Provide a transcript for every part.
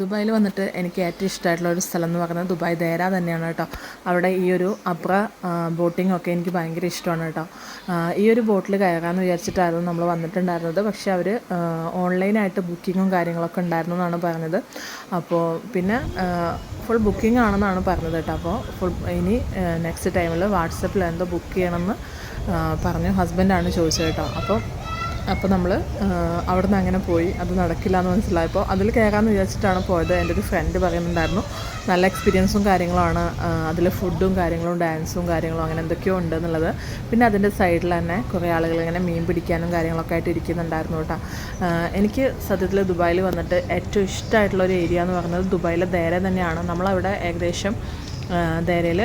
ദുബായിൽ വന്നിട്ട് എനിക്ക് ഏറ്റവും ഇഷ്ടമായിട്ടുള്ള ഒരു സ്ഥലം എന്ന് പറയുന്നത് ദുബായ് ദേര തന്നെയാണ് കേട്ടോ. അവിടെ ഈ ഒരു അബ്ര ബോട്ടിംഗ് ഒക്കെ എനിക്ക് ഭയങ്കര ഇഷ്ടമാണ് കേട്ടോ. ഈ ഒരു ബോട്ടിൽ കയറാമെന്ന് വിചാരിച്ചിട്ടായിരുന്നു നമ്മൾ വന്നിട്ടുണ്ടായിരുന്നത്. പക്ഷേ അവർ ഓൺലൈനായിട്ട് ബുക്കിങ്ങും കാര്യങ്ങളൊക്കെ ഉണ്ടായിരുന്നു എന്നാണ് പറഞ്ഞത്. അപ്പോൾ പിന്നെ ഫുൾ ബുക്കിംഗ് ആണെന്നാണ് പറഞ്ഞത് കേട്ടോ. അപ്പോൾ ഫുൾ ഇനി നെക്സ്റ്റ് ടൈമിൽ വാട്സപ്പിൽ എന്തോ ബുക്ക് ചെയ്യണമെന്ന് പറഞ്ഞു. ഹസ്ബൻഡാണ് ചോദിച്ചത് കേട്ടോ. അപ്പോൾ അപ്പോൾ നമ്മൾ അവിടെ നിന്ന് അങ്ങനെ പോയി. അത് നടക്കില്ല എന്ന് മനസ്സിലായപ്പോൾ അതിൽ കയറാമെന്ന് വിചാരിച്ചിട്ടാണ് പോയത്. എന്റെ ഒരു ഫ്രണ്ട് പറയുന്നുണ്ടായിരുന്നു നല്ല എക്സ്പീരിയൻസും കാര്യങ്ങളുമാണ്. അതിൽ ഫുഡും കാര്യങ്ങളും ഡാൻസും കാര്യങ്ങളും അങ്ങനെ എന്തൊക്കെയോ ഉണ്ട് എന്നുള്ളത്. പിന്നെ അതിന്റെ സൈഡിൽ തന്നെ കുറേ ആളുകൾ ഇങ്ങനെ മീൻ പിടിക്കാനും കാര്യങ്ങളൊക്കെ ആയിട്ട് ഇരിക്കുന്നുണ്ടായിരുന്നു കേട്ടോ. എനിക്ക് സത്യത്തിൽ ദുബായിൽ വന്നിട്ട് ഏറ്റവും ഇഷ്ടമായിട്ടുള്ള ഒരു ഏരിയ എന്ന് പറയുന്നത് ദുബായിലെ ദേര തന്നെയാണ്. നമ്മളവിടെ ഏകദേശം ദേരയിൽ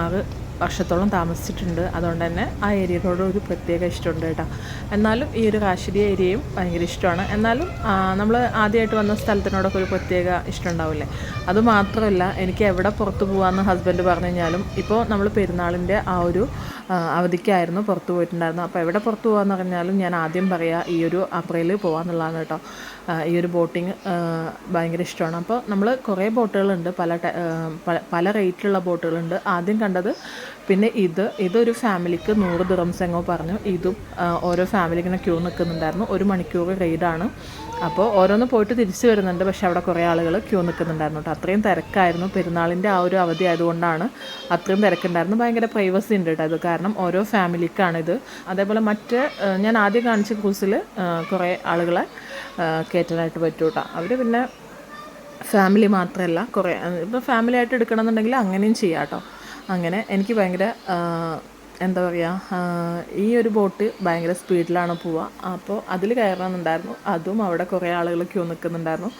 ആറ് വർഷത്തോളം താമസിച്ചിട്ടുണ്ട്. അതുകൊണ്ട് തന്നെ ആ ഏരിയയോട് ഒരു പ്രത്യേക ഇഷ്ടമുണ്ട് കേട്ടോ. എന്നാലും ഈ ഒരു കാശ്മീരി ഏരിയയും ഭയങ്കര ഇഷ്ടമാണ്. എന്നാലും നമ്മൾ ആദ്യമായിട്ട് വന്ന സ്ഥലത്തിനോടൊക്കെ ഒരു പ്രത്യേക ഇഷ്ടം ഉണ്ടാവില്ലേ? അതുമാത്രമല്ല എനിക്ക് എവിടെ പുറത്ത് പോകാമെന്ന് ഹസ്ബൻഡ് പറഞ്ഞു കഴിഞ്ഞാലും ഇപ്പോൾ നമ്മൾ പെരുന്നാളിന്റെ ആ ഒരു അവധിക്കായിരുന്നു പുറത്ത് പോയിട്ടുണ്ടായിരുന്നു അപ്പോൾ എവിടെ പുറത്ത് പോകാമെന്ന് പറഞ്ഞാലും ഞാൻ ആദ്യം പറയുക ഈ ഒരു അപ്രയിൽ പോകാമെന്നുള്ളതാണ് കേട്ടോ. ഈ ഒരു ബോട്ടിങ് ഭയങ്കര ഇഷ്ടമാണ്. അപ്പോൾ നമ്മൾ കുറേ ബോട്ടുകളുണ്ട് പല- പല റേറ്റിലുള്ള ബോട്ടുകളുണ്ട് ആദ്യം കണ്ടത് പിന്നെ ഇത് ഇതൊരു ഫാമിലിക്ക് നൂറ് ദിറംസ് എങ്ങോ പറഞ്ഞു. ഇതും ഓരോ ഫാമിലി ഇങ്ങനെ ക്യൂ നിൽക്കുന്നുണ്ടായിരുന്നു. ഒരു മണിക്കൂർ റെയ്ഡാണ്. അപ്പോൾ ഓരോന്ന് പോയിട്ട് തിരിച്ചു വരുന്നുണ്ട്. പക്ഷേ അവിടെ കുറേ ആളുകൾ ക്യൂ നിൽക്കുന്നുണ്ടായിരുന്നു കേട്ടോ. അത്രയും തിരക്കായിരുന്നു. പെരുന്നാളിന്റെ ആ ഒരു അവധി ആയതുകൊണ്ടാണ് അത്രയും തിരക്കുണ്ടായിരുന്നു. ഭയങ്കര പ്രൈവസി ഉണ്ട് കേട്ടോ അത് കാരണം ഓരോ ഫാമിലിക്കാണിത്. അതേപോലെ മറ്റ് ഞാൻ ആദ്യം കാണിച്ച ക്രൂസിൽ കുറേ ആളുകളെ കയറ്റാനായിട്ട് പറ്റൂ കേട്ടോ. അവർ പിന്നെ ഫാമിലി മാത്രമല്ല കുറേ ഇപ്പോൾ ഫാമിലി ആയിട്ട് എടുക്കണമെന്നുണ്ടെങ്കിൽ അങ്ങനെയും ചെയ്യാം കേട്ടോ. അങ്ങനെ എനിക്ക് ഭയങ്കര എന്താ പറയുക ഈ ഒരു ബോട്ട് ഭയങ്കര സ്പീഡിലാണ് പോവുക. അപ്പോൾ അതിൽ കയറണമെന്നുണ്ടായിരുന്നു. അതും അവിടെ കുറേ ആളുകൾ ക്യൂ നിൽക്കുന്നുണ്ടായിരുന്നു.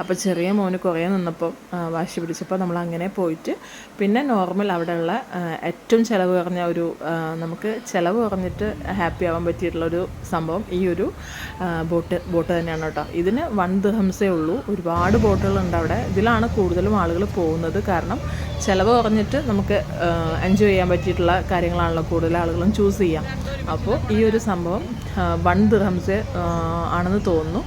അപ്പോൾ ചെറിയ മോന് കുറേ നിന്നപ്പോൾ വാശി പിടിച്ചപ്പോൾ നമ്മൾ അങ്ങനെ പോയിട്ട് പിന്നെ നോർമൽ അവിടെയുള്ള ഏറ്റവും ചിലവ് കുറഞ്ഞ ഒരു നമുക്ക് ചിലവ് കുറഞ്ഞിട്ട് ഹാപ്പി ആവാൻ പറ്റിയിട്ടുള്ളൊരു സംഭവം ഈ ഒരു ബോട്ട് ബോട്ട് തന്നെയാണ് കേട്ടോ. ഇതിന് വൺ ദഹംസേ ഉള്ളൂ. ഒരുപാട് ബോട്ടുകളുണ്ട് അവിടെ. ഇതിലാണ് കൂടുതലും ആളുകൾ പോകുന്നത്. കാരണം ചിലവ് കുറഞ്ഞിട്ട് നമുക്ക് എൻജോയ് ചെയ്യാൻ പറ്റിയിട്ടുള്ള കാര്യങ്ങളാണല്ലോ കൂടുതൽ ആളുകളും ചൂസ് ചെയ്യാം. അപ്പോൾ ഈ ഒരു സംഭവം വൺ ദിർഹംസ് ആണെന്ന് തോന്നുന്നു.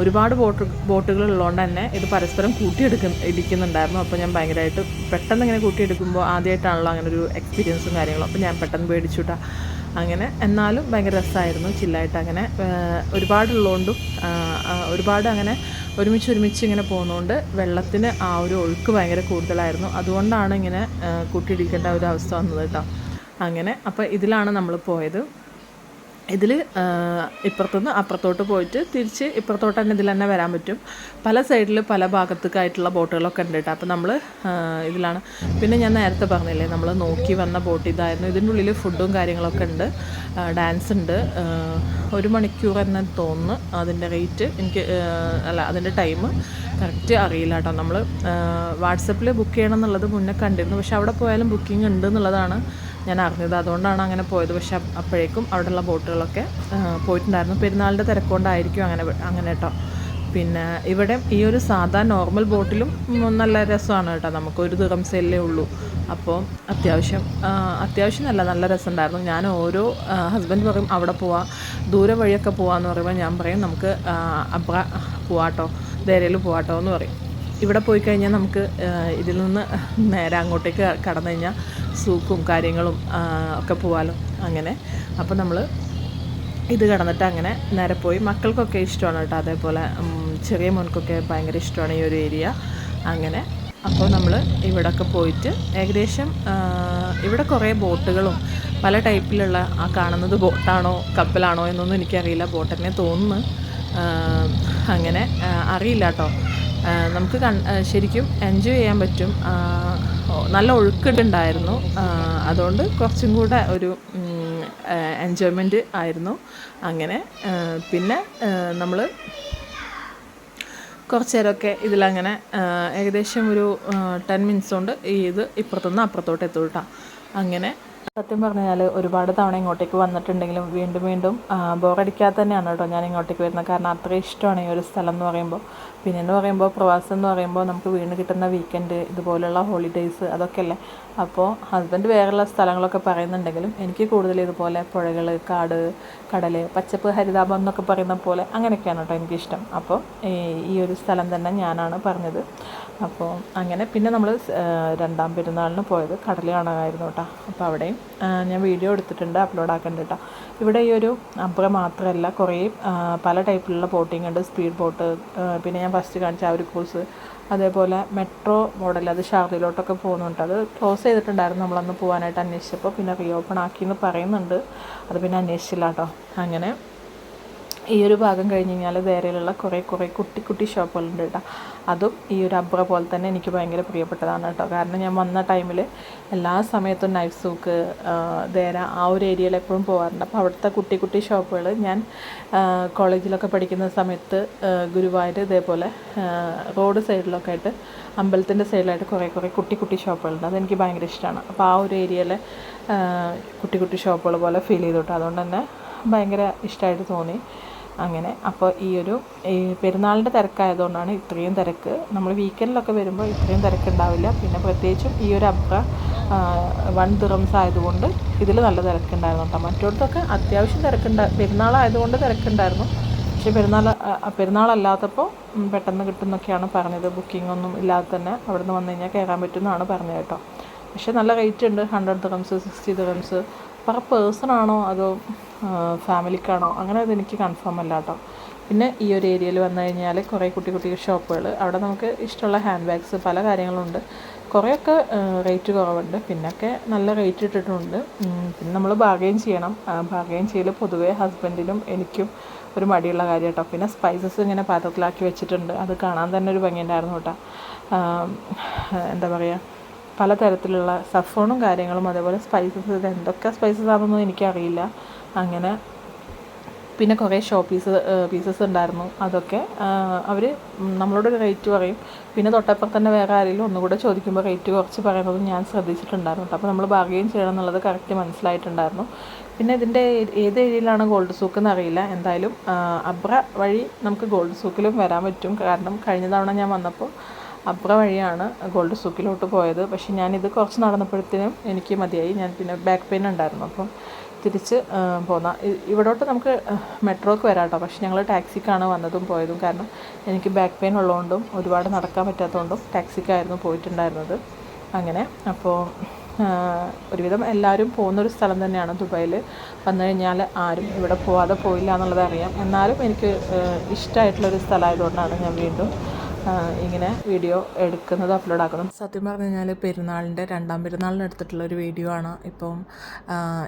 ഒരുപാട് ബോട്ട് ബോട്ടുകൾ ഉള്ളതുകൊണ്ട് തന്നെ ഇത് പരസ്പരം കൂട്ടിയെടുക്ക ഇടിക്കുന്നുണ്ടായിരുന്നു. അപ്പോൾ ഞാൻ ഭയങ്കരമായിട്ട് പെട്ടെന്ന് ഇങ്ങനെ കൂട്ടിയെടുക്കുമ്പോൾ ആദ്യമായിട്ടാണല്ലോ അങ്ങനെ ഒരു എക്സ്പീരിയൻസും കാര്യങ്ങളും. അപ്പോൾ ഞാൻ പെട്ടെന്ന് പേടിച്ചുട്ടാ. അങ്ങനെ എന്നാലും ഭയങ്കര രസമായിരുന്നു ചില്ലായിട്ട് അങ്ങനെ. ഒരുപാടുള്ളതുകൊണ്ടും ഒരുപാട് അങ്ങനെ ഒരുമിച്ച് ഒരുമിച്ച് ഇങ്ങനെ പോകുന്നതുകൊണ്ട് വെള്ളത്തിന് ആ ഒരു ഒഴുക്ക് ഭയങ്കര കൂടുതലായിരുന്നു. അതുകൊണ്ടാണ് ഇങ്ങനെ കൂട്ടിയിടിക്കേണ്ട ഒരു അവസ്ഥ വന്നത് കേട്ടോ അങ്ങനെ അപ്പോൾ ഇതിലാണ് നമ്മൾ പോയത്. ഇതിൽ ഇപ്പുറത്തുനിന്ന് അപ്പുറത്തോട്ട് പോയിട്ട് തിരിച്ച് ഇപ്പുറത്തോട്ട് തന്നെ ഇതിൽ തന്നെ വരാൻ പറ്റും. പല സൈഡിൽ പല ഭാഗത്തേക്കായിട്ടുള്ള ബോട്ടുകളൊക്കെ ഉണ്ട് കേട്ടോ. അപ്പോൾ നമ്മൾ ഇതിലാണ്. പിന്നെ ഞാൻ നേരത്തെ പറഞ്ഞില്ലേ നമ്മൾ നോക്കി വന്ന ബോട്ട് ഇതായിരുന്നു. ഇതിന്റെ ഉള്ളിൽ ഫുഡും കാര്യങ്ങളൊക്കെ ഉണ്ട്. ഡാൻസ് ഉണ്ട്. ഒരു മണിക്കൂർ എന്ന് തോന്നുന്നു അതിന്റെ റേറ്റ്. എനിക്ക് അല്ല അതിന്റെ ടൈം കറക്റ്റ് അറിയില്ല കേട്ടോ. നമ്മൾ വാട്സപ്പിൽ ബുക്ക് ചെയ്യണം എന്നുള്ളത് മുന്നേ കണ്ടിരുന്നു. പക്ഷെ അവിടെ പോയാലും ബുക്കിംഗ് ഉണ്ട് എന്നുള്ളതാണ് ഞാൻ അറിഞ്ഞത് അതുകൊണ്ടാണ് അങ്ങനെ പോയത്. പക്ഷെ അപ്പോഴേക്കും അവിടെയുള്ള ബോട്ടുകളൊക്കെ പോയിട്ടുണ്ടായിരുന്നു. പെരുന്നാളിന്റെ തിരക്കുകൊണ്ടായിരിക്കും അങ്ങനെ അങ്ങനെ കേട്ടോ പിന്നെ ഇവിടെ ഈ ഒരു സാധാ നോർമൽ ബോട്ടിലും നല്ല രസമാണ് കേട്ടോ. നമുക്ക് ഒരു ദിറംസല്ലേ ഉള്ളൂ. അപ്പോൾ അത്യാവശ്യം അത്യാവശ്യം നല്ല നല്ല രസമുണ്ടായിരുന്നു. ഞാൻ ഓരോ ഹസ്ബൻഡ് പറയും അവിടെ പോവാം. ദൂരെ വഴിയൊക്കെ പോവാന്ന് പറയുമ്പോൾ ഞാൻ പറയും നമുക്ക് അബ്ര പോവാട്ടോ ധൈര്യയിൽ പോവാട്ടോ എന്ന് പറയും. ഇവിടെ പോയി കഴിഞ്ഞാൽ നമുക്ക് ഇതിൽ നിന്ന് നേരെ അങ്ങോട്ടേക്ക് കടന്നു കഴിഞ്ഞാൽ സൂക്കും കാര്യങ്ങളും ഒക്കെ പോവാലോ അങ്ങനെ. അപ്പോൾ നമ്മൾ ഇത് കടന്നിട്ട് അങ്ങനെ നേരെ പോയി. മക്കൾക്കൊക്കെ ഇഷ്ടമാണ് കേട്ടോ അതേപോലെ ചെറിയ മോൻക്കൊക്കെ ഭയങ്കര ഇഷ്ടമാണ് ഈ ഒരു ഏരിയ. അങ്ങനെ. അപ്പോൾ നമ്മൾ ഇവിടൊക്കെ പോയിട്ട് ഏകദേശം ഇവിടെ കുറേ ബോട്ടുകളും പല ടൈപ്പിലുള്ള ആ കാണുന്നത് ബോട്ടാണോ കപ്പലാണോ എന്നൊന്നും എനിക്കറിയില്ല. ബോട്ട് തന്നെ തോന്നുന്നു അങ്ങനെ അറിയില്ല കേട്ടോ. നമുക്ക് ശരിക്കും എൻജോയ് ചെയ്യാൻ പറ്റും. നല്ല ഒഴുക്കിടുണ്ടായിരുന്നു അതുകൊണ്ട് കുറച്ചും കൂടെ ഒരു എൻജോയ്മെന്റ് ആയിരുന്നു. അങ്ങനെ പിന്നെ നമ്മൾ കുറച്ച് നേരമൊക്കെ ഇതിലങ്ങനെ ഏകദേശം ഒരു ടെൻ മിനിറ്റ്സ് കൊണ്ട് ഈ ഇത് ഇപ്പുറത്തുനിന്ന് അപ്പുറത്തോട്ട് എത്തൂട്ടാ. അങ്ങനെ സത്യം പറഞ്ഞാൽ ഒരുപാട് തവണ ഇങ്ങോട്ടേക്ക് വന്നിട്ടുണ്ടെങ്കിലും വീണ്ടും വീണ്ടും ബോറടിക്കാതെ തന്നെയാണ് കേട്ടോ ഞാൻ ഇങ്ങോട്ടേക്ക് വരുന്നത്. കാരണം അത്ര ഇഷ്ടമാണ് ഈ ഒരു സ്ഥലം എന്ന് പറയുമ്പോൾ. പിന്നെ എന്ന് പറയുമ്പോൾ പ്രവാസം എന്ന് പറയുമ്പോൾ നമുക്ക് വീണ് കിട്ടുന്ന വീക്കെൻഡ് ഇതുപോലുള്ള ഹോളിഡേയ്സ് അതൊക്കെ അല്ലേ അപ്പോൾ ഹസ്ബൻഡ് വേറെയുള്ള സ്ഥലങ്ങളൊക്കെ പറയുന്നുണ്ടെങ്കിലും എനിക്ക് കൂടുതൽ ഇതുപോലെ പുഴകൾ കാട് കടൽ പച്ചപ്പ് ഹരിതാപം എന്നൊക്കെ പറയുന്ന പോലെ അങ്ങനെയൊക്കെയാണ് കേട്ടോ എനിക്കിഷ്ടം. അപ്പോൾ ഈ ഒരു സ്ഥലം തന്നെ ഞാനാണ് പറഞ്ഞത്. അപ്പോൾ അങ്ങനെ പിന്നെ നമ്മൾ രണ്ടാം പെരുന്നാളിന് പോയത് കടൽ കാണാനായിരുന്നു കേട്ടോ അപ്പോൾ അവിടെയും ഞാൻ വീഡിയോ എടുത്തിട്ടുണ്ട് അപ്ലോഡ് ആക്കേണ്ട കേട്ടോ ഇവിടെ ഈ ഒരു അമ്പുക മാത്രമല്ല കുറേ പല ടൈപ്പിലുള്ള ബോട്ടിംഗ് ഉണ്ട്. സ്പീഡ് ബോട്ട് പിന്നെ ഞാൻ ഫസ്റ്റ് കാണിച്ച ആ ഒരു കോഴ്സ്. അതേപോലെ മെട്രോ മോഡൽ അത് ഷാർജയിലോട്ടൊക്കെ പോകുന്നുണ്ട് അത് ക്ലോസ് ചെയ്തിട്ടുണ്ടായിരുന്നു നമ്മളന്ന് പോകാനായിട്ട് അന്വേഷിച്ചപ്പോൾ പിന്നെ റീ ഓപ്പൺ ആക്കി എന്ന് പറയുന്നുണ്ട്. അത് പിന്നെ അന്വേഷിച്ചില്ല കേട്ടോ അങ്ങനെ ഈ ഒരു ഭാഗം കഴിഞ്ഞ് കഴിഞ്ഞാൽ നേരെയുള്ള കുറേ കുറേ കുട്ടി കുട്ടി ഷോപ്പുകളുണ്ട് കേട്ടോ അതും ഈ ഒരു അബ്ര പോലെ തന്നെ എനിക്ക് ഭയങ്കര പ്രിയപ്പെട്ടതാണ് കേട്ടോ. കാരണം ഞാൻ വന്ന ടൈമിൽ എല്ലാ സമയത്തും നൈഫ് സൂക്ക് ദേര ആ ഒരു ഏരിയയിൽ എപ്പോഴും പോകാറുണ്ട് അപ്പോൾ അവിടുത്തെ കുട്ടി കുട്ടി ഷോപ്പുകൾ ഞാൻ കോളേജിലൊക്കെ പഠിക്കുന്ന സമയത്ത് ഗുരുവായൂർ ഇതേപോലെ റോഡ് സൈഡിലൊക്കെ ആയിട്ട് അമ്പലത്തിന്റെ സൈഡിലായിട്ട് കുറേ കുറേ കുട്ടി കുട്ടി ഷോപ്പുകളുണ്ട് അതെനിക്ക് ഭയങ്കര ഇഷ്ടമാണ് അപ്പോൾ ആ ഒരു ഏരിയയിലെ കുട്ടി കുട്ടി ഷോപ്പുകൾ പോലെ ഫീൽ ചെയ്തു കേട്ടോ. അതുകൊണ്ട് തന്നെ ഭയങ്കര ഇഷ്ടമായിട്ട് തോന്നി. അങ്ങനെ. അപ്പോൾ ഈ ഒരു പെരുന്നാളിന്റെ തിരക്കായതുകൊണ്ടാണ് ഇത്രയും തിരക്ക്. നമ്മൾ വീക്കെൻഡിലൊക്കെ വരുമ്പോൾ ഇത്രയും തിരക്കുണ്ടാവില്ല. പിന്നെ പ്രത്യേകിച്ചും ഈ ഒരു അബ്ര വൺ ദിറംസ് ആയതുകൊണ്ട് ഇതിൽ നല്ല തിരക്കുണ്ടായിരുന്നു കേട്ടോ. മറ്റോടത്തൊക്കെ അത്യാവശ്യം തിരക്കുണ്ട പെരുന്നാളായതുകൊണ്ട് തിരക്കുണ്ടായിരുന്നു. പക്ഷേ പെരുന്നാൾ പെരുന്നാളല്ലാത്തപ്പോൾ പെട്ടെന്ന് കിട്ടുന്നൊക്കെയാണ് പറഞ്ഞത്. ബുക്കിംഗ് ഒന്നും ഇല്ലാതെ തന്നെ അവിടെ നിന്ന് വന്നു കഴിഞ്ഞാൽ കയറാൻ പറ്റുമെന്നാണ് പറഞ്ഞത് കേട്ടോ. പക്ഷേ നല്ല റേറ്റ് ഉണ്ട്. Hundred dirhams sixty dirhams per person ആണോ അതോ ഫാമിലിക്കാണോ? അങ്ങനെ അതെനിക്ക് കൺഫേം അല്ല കേട്ടോ പിന്നെ ഈ ഒരു ഏരിയയിൽ വന്നു കഴിഞ്ഞാൽ കുറേ കുട്ടി കുട്ടി ഷോപ്പുകൾ അവിടെ നമുക്ക് ഇഷ്ടമുള്ള ഹാൻഡ് ബാഗ്സ് പല കാര്യങ്ങളുണ്ട്. കുറേയൊക്കെ റേറ്റ് കുറവുണ്ട്. പിന്നൊക്കെ നല്ല റേറ്റ് ഇട്ടിട്ടുണ്ട്. പിന്നെ നമ്മൾ ബാർഗെയിൻ ചെയ്യണം. ബാർഗെയിൻ ചെയ്യൽ പൊതുവേ ഹസ്ബൻഡിനും എനിക്കും ഒരു മടിയുള്ള കാര്യം കേട്ടോ പിന്നെ സ്പൈസസ് ഇങ്ങനെ പാത്രത്തിലാക്കി വെച്ചിട്ടുണ്ട്. അത് കാണാൻ തന്നെ ഒരു ഭംഗിയുണ്ടായിരുന്നു കേട്ടോ എന്താ പറയുക പലതരത്തിലുള്ള സഫോണും കാര്യങ്ങളും അതേപോലെ സ്പൈസസ് ഇത് എന്തൊക്കെ സ്പൈസസ് ആണെന്നൊന്നും എനിക്കറിയില്ല. അങ്ങനെ പിന്നെ കുറേ ഷോ പീസ് പീസസ് ഉണ്ടായിരുന്നു. അതൊക്കെ അവർ നമ്മളോട് റേറ്റ് പറയും. പിന്നെ തൊട്ടപ്പുറം തന്നെ വേറെ ആരെങ്കിലും ഒന്നുകൂടെ ചോദിക്കുമ്പോൾ റേറ്റ് കുറച്ച് പറയുന്നത് ഞാൻ ശ്രദ്ധിച്ചിട്ടുണ്ടായിരുന്നു. അപ്പോൾ നമ്മൾ ബാർഗെയിൻ ചെയ്യണം എന്നുള്ളത് കറക്റ്റ് മനസ്സിലായിട്ടുണ്ടായിരുന്നു. പിന്നെ ഇതിന്റെ ഏത് ഏരിയയിലാണ് ഗോൾഡ് സൂക്ക് എന്നറിയില്ല എന്തായാലും അബ്ര വഴി നമുക്ക് ഗോൾഡ് സൂക്കിലും വരാൻ പറ്റും. കാരണം കഴിഞ്ഞ തവണ ഞാൻ വന്നപ്പോൾ അബ്ര വഴിയാണ് ഗോൾഡ് സൂക്കിലോട്ട് പോയത്. പക്ഷേ ഞാനിത് കുറച്ച് നടന്നപ്പോഴത്തേനും എനിക്ക് മതിയായി. ഞാൻ പിന്നെ ബാക്ക് പെയിൻ ഉണ്ടായിരുന്നു. അപ്പം തിരിച്ച് പോന്ന. ഇവിടോട്ട് നമുക്ക് മെട്രോക്ക് വരാം കേട്ടോ. പക്ഷേ ഞങ്ങൾ ടാക്സിക്കാണ് വന്നതും പോയതും. കാരണം എനിക്ക് ബാക്ക് പെയിൻ ഉള്ളതുകൊണ്ടും ഒരുപാട് നടക്കാൻ പറ്റാത്തതുകൊണ്ടും ടാക്സിക്കായിരുന്നു പോയിട്ടുണ്ടായിരുന്നത്. അങ്ങനെ അപ്പോൾ ഒരുവിധം എല്ലാവരും പോകുന്നൊരു സ്ഥലം തന്നെയാണ് ദുബായിൽ വന്നു കഴിഞ്ഞാൽ ആരും ഇവിടെ പോവാതെ പോയില്ല എന്നുള്ളത് അറിയാം. എന്നാലും എനിക്ക് ഇഷ്ടമായിട്ടുള്ളൊരു സ്ഥലമായതുകൊണ്ടാണ് ഞാൻ വീണ്ടും ഇങ്ങനെ വീഡിയോ എടുക്കുന്നത് അപ്ലോഡ് ആക്കണം സത്യം പറഞ്ഞു കഴിഞ്ഞാൽ പെരുന്നാളിന്റെ രണ്ടാം പെരുന്നാളിന് എടുത്തിട്ടുള്ള ഒരു വീഡിയോ ആണ്. ഇപ്പം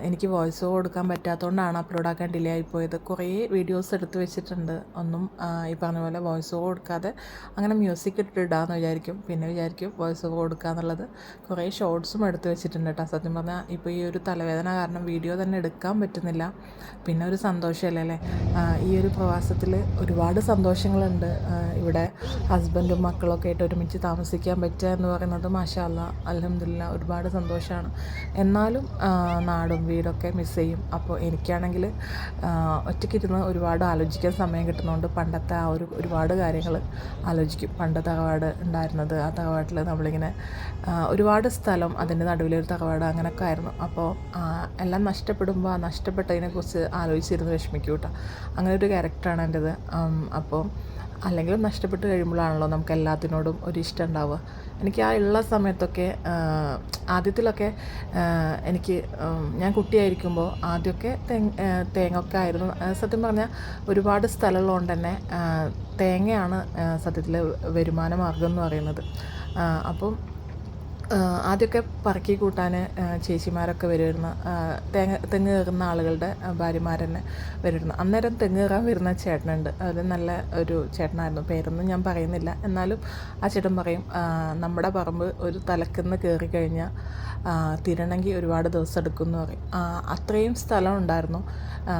എനിക്ക് വോയിസ് കൊടുക്കാൻ പറ്റാത്തതുകൊണ്ടാണ് അപ്ലോഡ് ആക്കാൻ ഡിലേ ആയിപ്പോയത്. കുറേ വീഡിയോസ് എടുത്തു വെച്ചിട്ടുണ്ട്. ഒന്നും ഈ പറഞ്ഞ പോലെ വോയിസ് കൊടുക്കാതെ അങ്ങനെ മ്യൂസിക് ഇട്ടിടാന്ന് വിചാരിക്കും. പിന്നെ വിചാരിക്കും വോയിസ് കൊടുക്കുക എന്നുള്ളത് കുറേ ഷോർട്സും എടുത്തു വെച്ചിട്ടുണ്ട് കേട്ടോ. സത്യം പറഞ്ഞാൽ ഇപ്പോൾ ഈ ഒരു തലവേദന കാരണം വീഡിയോ തന്നെ എടുക്കാൻ പറ്റുന്നില്ല. പിന്നെ ഒരു സന്തോഷമല്ലേ ഈ ഒരു പ്രവാസത്തിൽ ഒരുപാട് സന്തോഷങ്ങളുണ്ട്. ഇവിടെ ഹസ്ബൻഡും മക്കളൊക്കെ ആയിട്ട് ഒരുമിച്ച് താമസിക്കാൻ പറ്റുക എന്ന് പറയുന്നത് മാഷാല്ല അലഹമില്ല ഒരുപാട് സന്തോഷമാണ് എന്നാലും നാടും വീടൊക്കെ മിസ് ചെയ്യും. അപ്പോൾ എനിക്കാണെങ്കിൽ ഒറ്റയ്ക്കിരുന്ന് ഒരുപാട് ആലോചിക്കാൻ സമയം കിട്ടുന്നതുകൊണ്ട് പണ്ടത്തെ ആ ഒരു ഒരുപാട് കാര്യങ്ങൾ ആലോചിക്കും. പണ്ട് തകവാട് ഉണ്ടായിരുന്നത് ആ തകവാട്ടിൽ നമ്മളിങ്ങനെ ഒരുപാട് സ്ഥലം അതിന്റെ നടുവിലൊരു തകവാട് അങ്ങനെയൊക്കെ ആയിരുന്നു. അപ്പോൾ എല്ലാം നഷ്ടപ്പെടുമ്പോൾ ആ നഷ്ടപ്പെട്ടതിനെക്കുറിച്ച് ആലോചിച്ചിരുന്ന് വിഷമിക്കൂട്ടോ. കേട്ടോ അങ്ങനെ ഒരു ക്യാരക്ടറാണ് എന്റെത് അപ്പോൾ അല്ലെങ്കിൽ നഷ്ടപ്പെട്ട് കഴിയുമ്പോഴാണല്ലോ നമുക്ക് എല്ലാത്തിനോടും ഒരു ഇഷ്ടം ഉണ്ടാവുക. എനിക്ക് ആ ഉള്ള സമയത്തൊക്കെ ആദ്യത്തിലൊക്കെ എനിക്ക് ഞാൻ കുട്ടിയായിരിക്കുമ്പോൾ ആദ്യമൊക്കെ തേങ്ങ തേങ്ങൊക്കെ ആയിരുന്നു. സത്യം പറഞ്ഞാൽ ഒരുപാട് സ്ഥലമുള്ളതുകൊണ്ട് തന്നെ തേങ്ങയാണ് സത്യത്തിൽ വരുമാന മാർഗം എന്ന് പറയുന്നത്. അപ്പം ആദ്യമൊക്കെ പറക്കി കൂട്ടാൻ ചേച്ചിമാരൊക്കെ വരുമായിരുന്നു തേങ്ങ തെങ്ങ് കയറുന്ന ആളുകളുടെ ഭാര്യമാർ തന്നെ വരുമായിരുന്നു അന്നേരം തെങ്ങ് കയറാൻ വരുന്ന ചേട്ടനുണ്ട്. അത് നല്ല ഒരു ചേട്ടനായിരുന്നു. പേരൊന്നും ഞാൻ പറയുന്നില്ല. എന്നാലും ആ ചേട്ടൻ പറയും നമ്മുടെ പറമ്പ് ഒരു തലക്കുന്ന് കയറി കഴിഞ്ഞാൽ തിരണമെങ്കിൽ ഒരുപാട് ദിവസം എടുക്കും എന്ന് പറയും അത്രയും സ്ഥലം ഉണ്ടായിരുന്നു.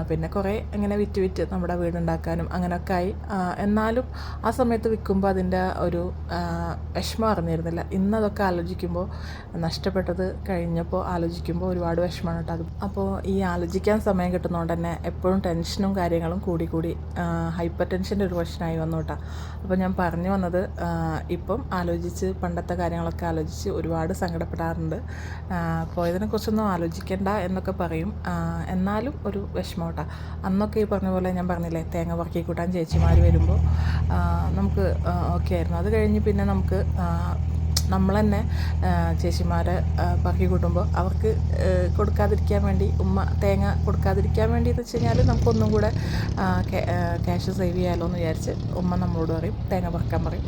പിന്നെ കുറേ ഇങ്ങനെ വിറ്റ് വിറ്റ് നമ്മുടെ വീടുണ്ടാക്കാനും അങ്ങനെയൊക്കെ ആയി. എന്നാലും ആ സമയത്ത് വിൽക്കുമ്പോൾ അതിന്റെ ഒരു വിഷമം അറിഞ്ഞിരുന്നില്ല. ഇന്നതൊക്കെ ആലോചിക്കുമ്പോൾ അപ്പോൾ നഷ്ടപ്പെട്ടത് കഴിഞ്ഞപ്പോൾ ആലോചിക്കുമ്പോൾ ഒരുപാട് വിഷമമാണ് കേട്ടോ അത്. അപ്പോൾ ഈ ആലോചിക്കാൻ സമയം കിട്ടുന്നതുകൊണ്ട് തന്നെ എപ്പോഴും ടെൻഷനും കാര്യങ്ങളും കൂടി കൂടി ഹൈപ്പർ ടെൻഷന്റെ ഒരു പ്രശ്നമായി വന്നു കേട്ടോ. അപ്പോൾ ഞാൻ പറഞ്ഞു വന്നത് ഇപ്പം ആലോചിച്ച് പണ്ടത്തെ കാര്യങ്ങളൊക്കെ ആലോചിച്ച് ഒരുപാട് സങ്കടപ്പെടാറുണ്ട്. അപ്പോൾ പോയതിനെക്കുറിച്ചൊന്നും ആലോചിക്കേണ്ട എന്നൊക്കെ പറയും. എന്നാലും ഒരു വിഷമം കേട്ടോ. അന്നൊക്കെ ഈ പറഞ്ഞ പോലെ ഞാൻ പറഞ്ഞില്ലേ തേങ്ങ പറക്കി കൂട്ടാൻ ചേച്ചിമാർ വരുമ്പോൾ നമുക്ക് ഓക്കെ ആയിരുന്നു. അത് കഴിഞ്ഞ് പിന്നെ നമുക്ക് നമ്മൾ തന്നെ ചേച്ചിമാരെ പറക്കി കൂട്ടുമ്പോൾ അവർക്ക് കൊടുക്കാതിരിക്കാൻ വേണ്ടി ഉമ്മ തേങ്ങ കൊടുക്കാതിരിക്കാൻ വേണ്ടി എന്ന് വെച്ച് കഴിഞ്ഞാൽ നമുക്കൊന്നും കൂടെ ക്യാഷ് സേവ് ചെയ്യാമല്ലോ എന്ന് വിചാരിച്ച് ഉമ്മ നമ്മളോട് പറയും തേങ്ങ പറക്കാൻ പറയും.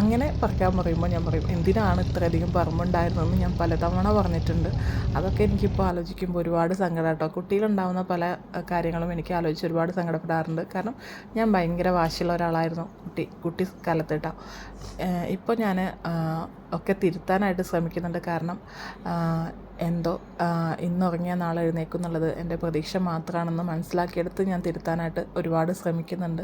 അങ്ങനെ പറക്കാൻ പറയുമ്പോൾ ഞാൻ പറയും എന്തിനാണ് ഇത്രയധികം പറമ്പുണ്ടായിരുന്നതെന്ന് ഞാൻ പലതവണ പറഞ്ഞിട്ടുണ്ട്. അതൊക്കെ എനിക്കിപ്പോൾ ആലോചിക്കുമ്പോൾ ഒരുപാട് സങ്കടം കേട്ടോ കുട്ടിയിലുണ്ടാകുന്ന പല കാര്യങ്ങളും എനിക്ക് ആലോചിച്ച് ഒരുപാട് സങ്കടപ്പെടാറുണ്ട്. കാരണം ഞാൻ ഭയങ്കര വാശിയുള്ള ഒരാളായിരുന്നു കുട്ടി കുട്ടി കാലത്ത് ഇപ്പോൾ ഞാൻ ഒക്കെ തിരുത്താനായിട്ട് ശ്രമിക്കുന്നുണ്ട്. കാരണം എന്തോ ഇന്നുറങ്ങിയാൽ ഇന്നുറങ്ങിയ നാളെ എഴുന്നേക്കും എന്നുള്ളത് എന്റെ പ്രതീക്ഷ മാത്രമാണെന്ന് മനസ്സിലാക്കിയെടുത്ത് ഞാൻ തിരുത്താനായിട്ട് ഒരുപാട് ശ്രമിക്കുന്നുണ്ട്.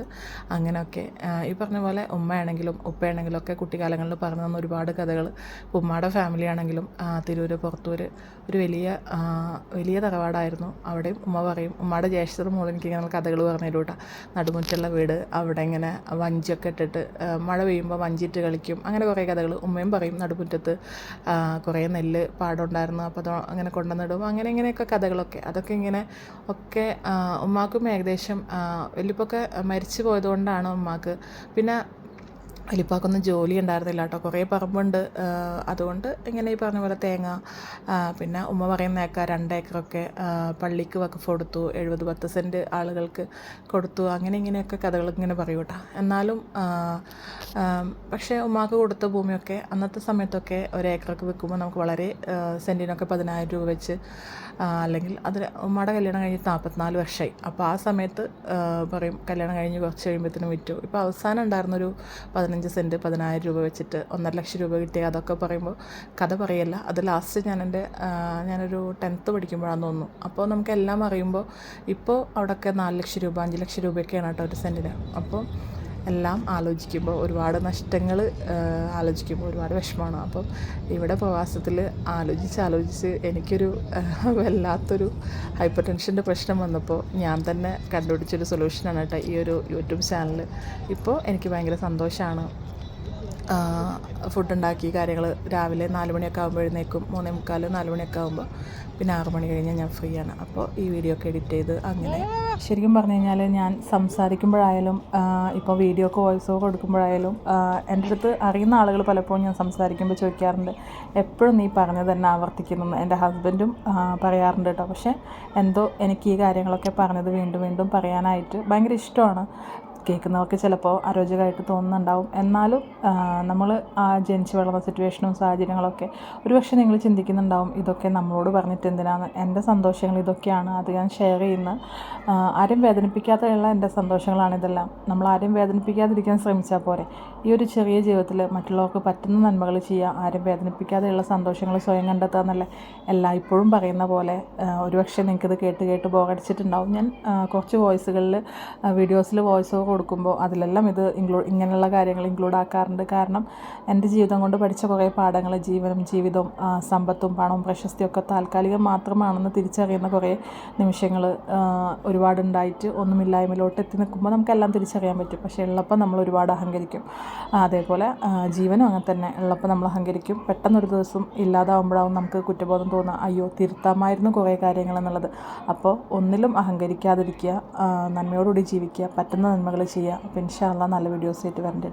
അങ്ങനെയൊക്കെ ഈ പറഞ്ഞ പോലെ ഉമ്മയാണെങ്കിലും ഉപ്പയാണെങ്കിലും ഒക്കെ കുട്ടിക്കാലങ്ങളിൽ പറഞ്ഞു തന്ന ഒരുപാട് കഥകൾ ഉമ്മയുടെ ഫാമിലി ആണെങ്കിലും തിരൂർ പുറത്തൂർ ഒരു വലിയ വലിയ തറവാടായിരുന്നു. അവിടെയും ഉമ്മ പറയും ഉമ്മയുടെ ജ്യേഷ്ഠത മോൾ എനിക്ക് ഇങ്ങനെ കഥകൾ പറഞ്ഞു തരും കേട്ടോ നടുമുറ്റുള്ള വീട് അവിടെ ഇങ്ങനെ വഞ്ചിയൊക്കെ ഇട്ടിട്ട് മഴ പെയ്യുമ്പോൾ വഞ്ചിയിട്ട് കളിക്കും. അങ്ങനെ കുറേ കഥകൾ ഉമ്മയും പറയും. നടുമുറ്റത്ത് കുറേ നെല്ല് പാടുണ്ടായിരുന്നു അപ്പോൾ അത് അങ്ങനെ കൊണ്ടുവന്നിടും. അങ്ങനെ ഇങ്ങനെയൊക്കെ കഥകളൊക്കെ. അതൊക്കെ ഇങ്ങനെ ഒക്കെ ഉമ്മാക്കും ഏകദേശം വല്യപ്പൊക്കെ മരിച്ചു പോയതുകൊണ്ടാണ് ഉമ്മാക്ക്. പിന്നെ വലിപ്പാക്കൊന്നും ജോലി ഉണ്ടായിരുന്നില്ല കേട്ടോ കുറേ പറമ്പുണ്ട്. അതുകൊണ്ട് ഇങ്ങനെ ഈ പറഞ്ഞ പോലെ തേങ്ങ പിന്നെ ഉമ്മ പറയുന്ന പറയുന്നേക്കാം രണ്ട് ഏക്കറൊക്കെ പള്ളിക്ക് വക്കഫ് കൊടുത്തു എഴുപത് പത്ത് സെന്റ് ആളുകൾക്ക് കൊടുത്തു അങ്ങനെ ഇങ്ങനെയൊക്കെ കഥകൾ ഇങ്ങനെ പറയൂ കേട്ടോ എന്നാലും പക്ഷേ ഉമ്മാക്ക് കൊടുത്ത ഭൂമിയൊക്കെ അന്നത്തെ സമയത്തൊക്കെ ഒരു ഏക്കറൊക്കെ വിൽക്കുമ്പോൾ നമുക്ക് വളരെ സെന്റിനൊക്കെ പതിനായിരം രൂപ വെച്ച് അല്ലെങ്കിൽ അതിൽ ഉമ്മയുടെ കല്യാണം കഴിഞ്ഞ് നാൽപ്പത്തിനാല് വർഷമായി അപ്പോൾ ആ സമയത്ത് പറയും കല്യാണം കഴിഞ്ഞ് കുറച്ച് കഴിയുമ്പോഴത്തേനും വിറ്റു. ഇപ്പോൾ അവസാനം ഉണ്ടായിരുന്നൊരു പതിനഞ്ച് സെന്റ് പതിനായിരം രൂപ വെച്ചിട്ട് ഒന്നര ലക്ഷം രൂപ കിട്ടിയ അതൊക്കെ പറയുമ്പോൾ കഥ പറയല്ല. അത് ലാസ്റ്റ് ആ, ഞാനൊരു ടെൻത്ത് പഠിക്കുമ്പോഴാണ് തോന്നുന്നു. അപ്പോൾ നമുക്കെല്ലാം അറിയുമ്പോൾ ഇപ്പോൾ അവിടെയൊക്കെ നാല് ലക്ഷം രൂപ അഞ്ച് ലക്ഷം രൂപയൊക്കെയാണ് കേട്ടോ ഒരു സെന്റിന് അപ്പോൾ എല്ലാം ആലോചിക്കുമ്പോൾ ഒരുപാട് നഷ്ടങ്ങൾ ആലോചിക്കുമ്പോൾ ഒരുപാട് വിഷമമാണ്. അപ്പം ഇവിടെ പ്രവാസത്തിൽ ആലോചിച്ച് ആലോചിച്ച് എനിക്കൊരു വല്ലാത്തൊരു ഹൈപ്പർ ടെൻഷന്റെ പ്രശ്നം വന്നപ്പോൾ ഞാൻ തന്നെ കണ്ടുപിടിച്ചൊരു സൊല്യൂഷനാണ് കേട്ടോ ഈ ഒരു യൂട്യൂബ് ചാനൽ ഇപ്പോൾ എനിക്ക് ഭയങ്കര സന്തോഷമാണ്. ഫുഡ് ഉണ്ടാക്കി കാര്യങ്ങൾ രാവിലെ നാല് മണിയൊക്കെ ആകുമ്പോൾ എഴുന്നേക്കും മൂന്നേ മുക്കാൽ നാല് മണിയൊക്കെ ആകുമ്പോൾ പിന്നെ ആറ് മണി കഴിഞ്ഞാൽ ഞാൻ ഫ്രീ ആണ്. അപ്പോൾ ഈ വീഡിയോ ഒക്കെ എഡിറ്റ് ചെയ്ത് അങ്ങനെ. ശരിക്കും പറഞ്ഞു കഴിഞ്ഞാൽ ഞാൻ സംസാരിക്കുമ്പോഴായാലും ഇപ്പോൾ വീഡിയോ ഒക്കെ വോയിസ് ഓഫ് കൊടുക്കുമ്പോഴായാലും എന്റെ അടുത്ത് അറിയുന്ന ആളുകൾ പലപ്പോഴും ഞാൻ സംസാരിക്കുമ്പോൾ ചോദിക്കാറുണ്ട് എപ്പോഴും നീ പറഞ്ഞത് തന്നെ ആവർത്തിക്കുന്നു എന്റെ ഹസ്ബൻഡും പറയാറുണ്ട് കേട്ടോ പക്ഷേ എന്തോ എനിക്ക് ഈ കാര്യങ്ങളൊക്കെ പറഞ്ഞത് വീണ്ടും വീണ്ടും പറയാനായിട്ട് ഭയങ്കര ഇഷ്ടമാണ്. കേൾക്കുന്നവർക്ക് ചിലപ്പോൾ അരോചകമായിട്ട് തോന്നുന്നുണ്ടാവും. എന്നാലും നമ്മൾ ആ ജനിച്ച് വളർന്ന സിറ്റുവേഷനും സാഹചര്യങ്ങളൊക്കെ ഒരുപക്ഷെ നിങ്ങൾ ചിന്തിക്കുന്നുണ്ടാവും ഇതൊക്കെ നമ്മളോട് പറഞ്ഞിട്ട് എന്തിനാണ് എന്റെ സന്തോഷങ്ങൾ ഇതൊക്കെയാണ് അത് ഞാൻ ഷെയർ ചെയ്യുന്ന ആരും വേദനിപ്പിക്കാതെയുള്ള എന്റെ സന്തോഷങ്ങളാണ് ഇതെല്ലാം. നമ്മൾ ആരും വേദനിപ്പിക്കാതിരിക്കാൻ ശ്രമിച്ചാൽ പോരെ. ഈ ഒരു ചെറിയ ജീവിതത്തിൽ മറ്റുള്ളവർക്ക് പറ്റുന്ന നന്മകൾ ചെയ്യുക ആരും വേദനിപ്പിക്കാതെയുള്ള സന്തോഷങ്ങൾ സ്വയം കണ്ടെത്തുക എന്നല്ല എല്ലായ്പ്പോഴും പറയുന്ന പോലെ ഒരുപക്ഷെ നിങ്ങൾക്കിത് കേട്ട് കേട്ട് ബോറടിച്ചിട്ടുണ്ടാവും ഞാൻ കുറച്ച് വോയിസുകളിൽ വീഡിയോസിൽ വോയിസ് ഓവർ കൊടുക്കുമ്പോൾ അതിലെല്ലാം ഇത് ഇൻക്ലൂഡ് ഇങ്ങനെയുള്ള കാര്യങ്ങൾ ഇൻക്ലൂഡ് ആക്കാറുണ്ട്. കാരണം എന്റെ ജീവിതം കൊണ്ട് പഠിച്ച കുറേ പാഠങ്ങൾ ജീവനും ജീവിതവും സമ്പത്തും പണവും പ്രശസ്തിയൊക്കെ താൽക്കാലികം മാത്രമാണെന്ന് തിരിച്ചറിയുന്ന കുറേ നിമിഷങ്ങൾ ഒരുപാടുണ്ടായിട്ട് ഒന്നുമില്ലായ്മയിലോട്ട് എത്തി നിൽക്കുമ്പോൾ നമുക്കെല്ലാം തിരിച്ചറിയാൻ പറ്റും. പക്ഷേ ഉള്ളപ്പോൾ നമ്മൾ ഒരുപാട് അഹങ്കരിക്കും. അതേപോലെ ജീവനും അങ്ങനെ തന്നെ ഉള്ളപ്പോൾ നമ്മൾ അഹങ്കരിക്കും. പെട്ടെന്നൊരു ദിവസം ഇല്ലാതാവുമ്പോഴാവും നമുക്ക് കുറ്റബോധം തോന്നുക അയ്യോ തിരുത്താമായിരുന്നു കുറേ കാര്യങ്ങൾ എന്നുള്ളത്. അപ്പോൾ ഒന്നിലും അഹങ്കരിക്കാതിരിക്കുക നന്മയോടുകൂടി ജീവിക്കുക പറ്റുന്ന നന്മകൾ ചെയ്യുക. അപ്പോൾ ഇൻഷാല്ല നല്ല വീഡിയോസ് ആയിട്ട് വരണ്ട